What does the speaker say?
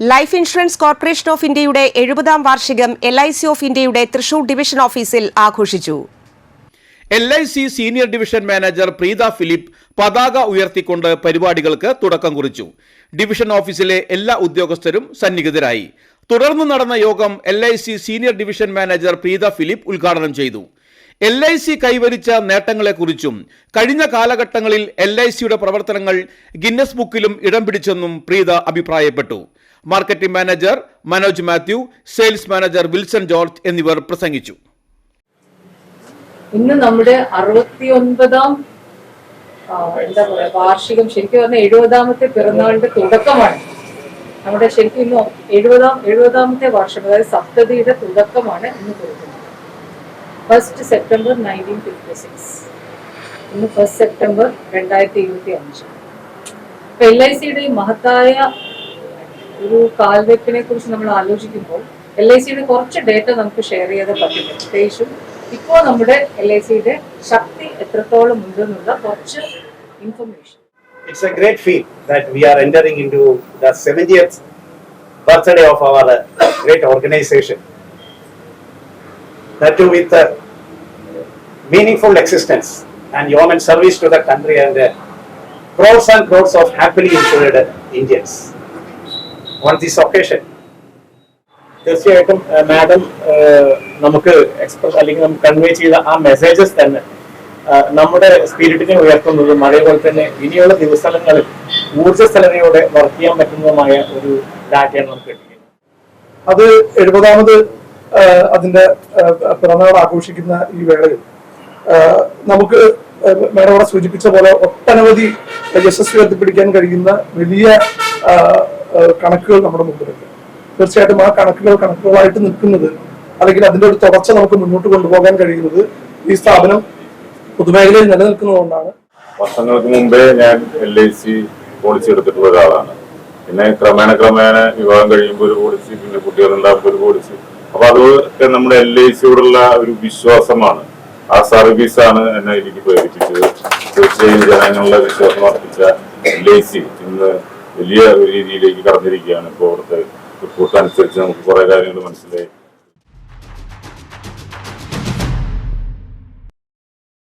Life insurance corporation of ഇന്ത്യയുടെ എഴുപതാം വാർഷികം എൽ ഐ സി ഓഫ് ഇന്ത്യയുടെ തൃശൂർ ഡിവിഷൻ ഓഫീസിൽ ആഘോഷിച്ചു. L I C senior division manager Preetha Philip പതാക ഉയർത്തിക്കൊണ്ട് പരിപാടികൾക്ക് തുടക്കം കുറിച്ചു. ഡിവിഷൻ ഓഫീസിലെ എല്ലാ ഉദ്യോഗസ്ഥരും സന്നിഹിതരായി. തുടർന്ന് നടന്ന യോഗം L I C senior division manager Preetha Philip ഉദ്ഘാടനം ചെയ്തു. എൽ ഐ സി കൈവരിച്ച നേട്ടങ്ങളെക്കുറിച്ചും കഴിഞ്ഞ കാലഘട്ടങ്ങളിൽ എൽ ഐ സിയുടെ പ്രവർത്തനങ്ങൾ ഗിന്നസ് ബുക്കിലും ഇടം പിടിച്ചെന്നും പ്രീത അഭിപ്രായപ്പെട്ടു. Marketing manager Manoj Mathew sales manager Wilson George എന്നിവർ പ്രസംഗിച്ചു. ഇന്ന് നമ്മുടെ അറുപത്തി ഒൻപതാം എന്താ പറയാ വാർഷികം ശരിക്കും പറഞ്ഞാൽ എഴുപതാമത്തെ പിറന്നാളിന്റെ തുടക്കമാണ്. നമ്മുടെ ശരിക്കും ഇന്ന് എഴുപതാം എഴുപതാമത്തെ വർഷം അതായത് സപ്തതിയുടെ തുടക്കമാണ് ഇന്ന് കൊടുക്കുന്നത് first September nineteen fifty six ഇന്ന് ഫസ്റ്റ് സെപ്റ്റംബർ രണ്ടായിരത്തി ഇരുപത്തി അഞ്ച് എൽ ഐ സിയുടെ മഹത്തായ ഒരു കാൽവെപ്പിനെ കുറിച്ച് നമ്മൾ ആലോചിക്കുമ്പോൾ എൽ ഐ സിയുടെ കുറച്ച് ഡേറ്റ നമുക്ക് ഷെയർ ചെയ്ത് പറ്റില്ല പ്രത്യേകിച്ചും ഇപ്പോൾ നമ്മുടെ എൽ ഐ സിയുടെ ശക്തി എത്രത്തോളം ഉണ്ടെന്നുള്ള കുറച്ച് information It's a great feat that we are entering into the 70th birthday of our uh, great organization. That too with uh, meaningful existence and yeoman service to the country and uh, crores and crores of happily insured Indians. On this occasion തീർച്ചയായിട്ടും madam നമുക്ക് express അല്ലെങ്കിൽ നമുക്ക് convey ചെയ്ത ആ messages തന്നെ നമ്മുടെ സ്പിരിറ്റിനെ ഉയർത്തുന്നതും അതേപോലെ തന്നെ ഇനിയുള്ള ദിവസങ്ങളിൽ ഊർജസ്ഥലതയോടെ വർക്ക് ചെയ്യാൻ പറ്റുന്നതുമായ ഒരു ഡാറ്റയാണ് നമുക്ക് കിട്ടിയത് അത് എഴുപതാമത് അതിന്റെ പിറന്നാൾ ആഘോഷിക്കുന്ന ഈ വേളയിൽ നമുക്ക് മേഡം അവിടെ സൂചിപ്പിച്ച പോലെ ഒട്ടനവധി യശസ്വി എത്തിപ്പിടിക്കാൻ കഴിയുന്ന വലിയ കണക്കുകൾ നമ്മുടെ മുമ്പിലുണ്ട്. തീർച്ചയായിട്ടും ആ കണക്കുകൾ കണക്കുകളായിട്ട് നിൽക്കുന്നത് അല്ലെങ്കിൽ അതിന്റെ ഒരു തുടർച്ച നമുക്ക് മുന്നോട്ട് കൊണ്ടുപോകാൻ കഴിയുന്നത് ഈ സ്ഥാപനം പൊതുമേഖലയിൽ നിലനിൽക്കുന്നതുകൊണ്ടാണ് വർഷങ്ങൾക്ക് മുമ്പേ ഞാൻ എൽ ഐ സി പോളിസി എടുത്തിട്ടുള്ള ഒരാളാണ്. പിന്നെ ക്രമേണ ക്രമേണ വിവാഹം കഴിയുമ്പോൾ ഒരു പോളിസി പിന്നെ കുട്ടികളുണ്ടാകുമ്പോൾ ഒരു പോളിസി അപ്പൊ അതൊക്കെ നമ്മുടെ എൽ ഐ സിയോടുള്ള ഒരു വിശ്വാസമാണ്. ആ സർവീസാണ് എന്നെ എനിക്ക് പ്രേരിപ്പിച്ചത്. തീർച്ചയായും ജനങ്ങളുടെ വിശ്വാസം അർപ്പിച്ച എൽ ഐ സി ഇന്ന് വലിയ രീതിയിലേക്ക് കടന്നിരിക്കുകയാണ് ഇപ്പോൾ അവിടുത്തെ റിപ്പോർട്ട് അനുസരിച്ച് നമുക്ക് കുറെ കാര്യങ്ങൾ മനസ്സിലായി.